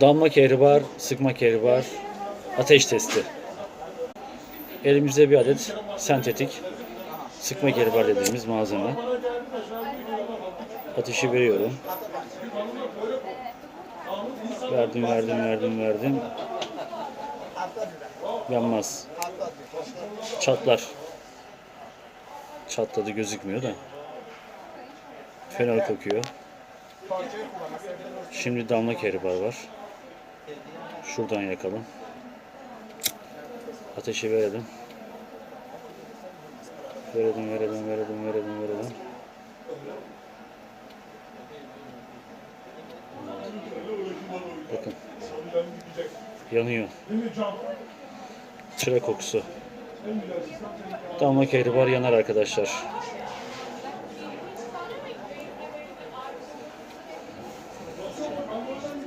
Damla kehri var, sıkma kehri var, ateş testi. Elimizde bir adet sentetik sıkma kehri var dediğimiz malzeme. Ateşi veriyorum. Verdim, verdim, verdim, verdim. Yanmaz. Çatlar. Çatladı gözükmüyor da. Fenol kokuyor. Şimdi damla keribar var. Şuradan yakalım. Ateşi verelim. Verelim, verelim, verelim, verelim, verelim. Bakın. Yanıyor. Çıra kokusu. Damla kehribar yanar arkadaşlar.